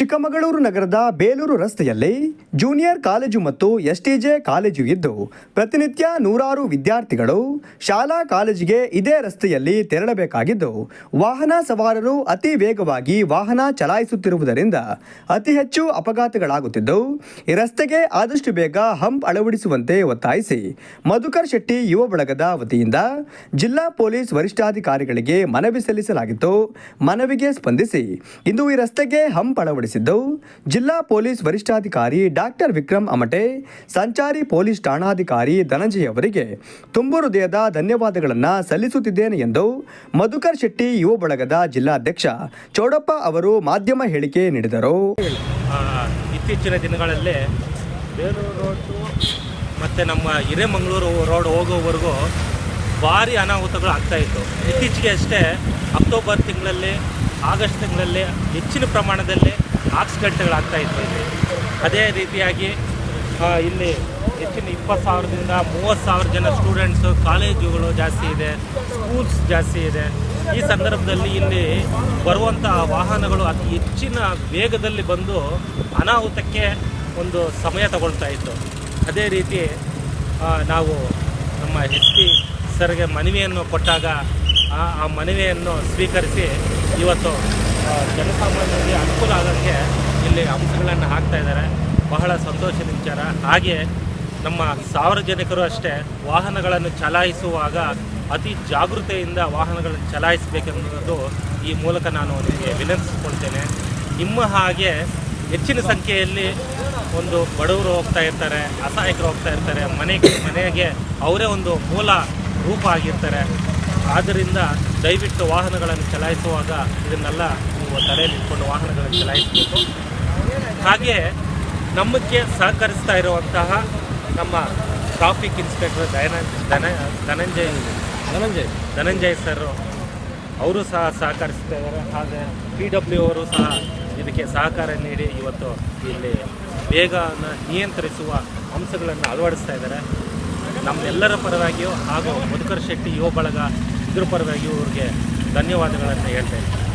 ಚಿಕ್ಕಮಗಳೂರು ನಗರದ ಬೇಲೂರು ರಸ್ತೆಯಲ್ಲಿ junior college ಮತ್ತು ಎಸ್ಟಿಜೆ ಕಾಲೇಜು ಇದ್ದು, ಪ್ರತಿನಿತ್ಯ ನೂರಾರು ವಿದ್ಯಾರ್ಥಿಗಳು ಶಾಲಾ ಕಾಲೇಜಿಗೆ ಇದೇ ರಸ್ತೆಯಲ್ಲಿ ತೆರಳಬೇಕಾಗಿದ್ದು, ವಾಹನ ಸವಾರರು ಅತಿ ವೇಗವಾಗಿ ವಾಹನ ಚಲಾಯಿಸುತ್ತಿರುವುದರಿಂದ ಅತಿ ಹೆಚ್ಚು ಅಪಘಾತಗಳಾಗುತ್ತಿದ್ದು, ಈ ರಸ್ತೆಗೆ ಆದಷ್ಟು ಬೇಗ ಹಂಪ್ ಅಳವಡಿಸುವಂತೆ ಒತ್ತಾಯಿಸಿ ಮಧುಕರ್ ಶೆಟ್ಟಿ ಯುವ ಬಳಗದ ವತಿಯಿಂದ ಜಿಲ್ಲಾ ಪೊಲೀಸ್ ವರಿಷ್ಠಾಧಿಕಾರಿಗಳಿಗೆ ಮನವಿ ಸಲ್ಲಿಸಲಾಗಿತ್ತು. ಮನವಿಗೆ ಸ್ಪಂದಿಸಿ, ಇಂದು ಈ ರಸ್ತೆಗೆ ಹಂಪ್ ಅಳವಡಿಸಿದ್ದು ಜಿಲ್ಲಾ ಪೊಲೀಸ್ ವರಿಷ್ಠಾಧಿಕಾರಿ ಡಾಕ್ಟರ್ ವಿಕ್ರಮ್ ಅಮಟೆ, ಸಂಚಾರಿ ಪೊಲೀಸ್ ಠಾಣಾಧಿಕಾರಿ ಧನಂಜಯ ಅವರಿಗೆ ತುಂಬು ಹೃದಯದ ಧನ್ಯವಾದಗಳನ್ನು ಸಲ್ಲಿಸುತ್ತಿದ್ದೇನೆ ಎಂದು ಮಧುಕರ್ ಶೆಟ್ಟಿ, ಯುವ ಬಳಗದ ಜಿಲ್ಲಾಧ್ಯಕ್ಷ ಚೌಡಪ್ಪ ಅವರು ಮಾಧ್ಯಮ ಹೇಳಿಕೆ ನೀಡಿದರು. ಇತ್ತೀಚಿನ ದಿನಗಳಲ್ಲಿ ಬೇಲೂರು ರೋಡು ಮತ್ತು ನಮ್ಮ ಹಿರೇಮಂಗಳೂರು ರೋಡ್ ಹೋಗೋವರೆಗೂ ಭಾರಿ ಅನಾಹುತಗಳು ಆಗ್ತಾಯಿತ್ತು ಇತ್ತೀಚೆಗೆ ಅಷ್ಟೇ ಅಕ್ಟೋಬರ್ ತಿಂಗಳಲ್ಲಿ, ಆಗಸ್ಟ್ ತಿಂಗಳಲ್ಲಿ ಹೆಚ್ಚಿನ ಪ್ರಮಾಣದಲ್ಲಿ ಆಕ್ಸಿಡೆಂಟ್ಗಳಾಗ್ತಾ ಇತ್ತು ಅದೇ ರೀತಿಯಾಗಿ ಇಲ್ಲಿ ಹೆಚ್ಚಿನ ಇಪ್ಪತ್ತು ಸಾವಿರದಿಂದ ಮೂವತ್ತು ಸಾವಿರ ಜನ ಸ್ಟೂಡೆಂಟ್ಸು ಕಾಲೇಜುಗಳು ಜಾಸ್ತಿ ಇದೆ ಸ್ಕೂಲ್ಸ್ ಜಾಸ್ತಿ ಇದೆ. ಈ ಸಂದರ್ಭದಲ್ಲಿ ಇಲ್ಲಿ ಬರುವಂಥ ವಾಹನಗಳು ಅತಿ ಹೆಚ್ಚಿನ ವೇಗದಲ್ಲಿ ಬಂದು ಅನಾಹುತಕ್ಕೆ ಒಂದು ಸಮಯ ತಗೊಳ್ತಾ ಇತ್ತು. ಅದೇ ರೀತಿ ನಾವು ನಮ್ಮ ಎಸ್ ಪಿ ಸರ್ಗೆ ಮನವಿಯನ್ನು ಕೊಟ್ಟಾಗ ಆ ಮನವಿಯನ್ನು ಸ್ವೀಕರಿಸಿ ಇವತ್ತು ಜನಸಾಮಾನ್ಯರಿಗೆ ಅನುಕೂಲ ಆಗೋಕ್ಕೆ ಇಲ್ಲಿ ಅಂಶಗಳನ್ನು ಹಾಕ್ತಾ ಇದ್ದಾರೆ. ಬಹಳ ಸಂತೋಷದ ವಿಚಾರ. ಹಾಗೆ ನಮ್ಮ ಸಾರ್ವಜನಿಕರು ಅಷ್ಟೇ ವಾಹನಗಳನ್ನು ಚಲಾಯಿಸುವಾಗ ಅತಿ ಜಾಗೃತೆಯಿಂದ ವಾಹನಗಳನ್ನು ಚಲಾಯಿಸಬೇಕೆನ್ನುವುದು ಈ ಮೂಲಕ ನಾನು ನಿಮಗೆ ವಿನಂತಿಸಿಕೊಳ್ತೇನೆ. ನಿಮ್ಮ ಹಾಗೆ ಹೆಚ್ಚಿನ ಸಂಖ್ಯೆಯಲ್ಲಿ ಒಂದು ಬಡವರು ಹೋಗ್ತಾ ಇರ್ತಾರೆ, ಅಸಹಾಯಕರು ಹೋಗ್ತಾ ಇರ್ತಾರೆ ಮನೆಗೆ ಮನೆಗೆ ಅವರೇ ಒಂದು ಮೂಲ ರೂಪ ಆಗಿರ್ತಾರೆ. ಆದ್ದರಿಂದ ದಯವಿಟ್ಟು ವಾಹನಗಳನ್ನು ಚಲಾಯಿಸುವಾಗ ಇದನ್ನೆಲ್ಲ ನೀವು ತಲೆಯಲ್ಲಿ ಇಟ್ಕೊಂಡು ವಾಹನಗಳನ್ನು ಚಲಾಯಿಸಬೇಕು. ಹಾಗೆ ನಮ್ಮಕ್ಕೆ ಸಹಕರಿಸ್ತಾ ಇರುವಂತಹ ನಮ್ಮ ಟ್ರಾಫಿಕ್ ಇನ್ಸ್ಪೆಕ್ಟರ್ ದಯನ ಧನ ಧನಂಜಯ್ ಧನಂಜಯ್? ಧನಂಜಯ್ ಸರ್ ಅವರು ಸಹ ಸಹಕರಿಸ್ತಾ ಇದ್ದಾರೆ. ಹಾಗೆ ಪಿ ಡಬ್ಲ್ಯೂ ಅವರು ಸಹ ಇದಕ್ಕೆ ಸಹಕಾರ ನೀಡಿ ಇವತ್ತು ಇಲ್ಲಿ ವೇಗವನ್ನು ನಿಯಂತ್ರಿಸುವ ಅಂಶಗಳನ್ನು ಅಳವಡಿಸ್ತಾ ಇದ್ದಾರೆ. ನಮ್ಮೆಲ್ಲರ ಪರವಾಗಿಯೂ ಹಾಗೂ ಮಧುಕರ್ ಶೆಟ್ಟಿ ಯುವ ಬಳಗ ಇದ್ರ ಪರವಾಗಿ ಅವ್ರಿಗೆ ಧನ್ಯವಾದಗಳನ್ನು ಹೇಳ್ತಾ ಇದ್ದೀನಿ.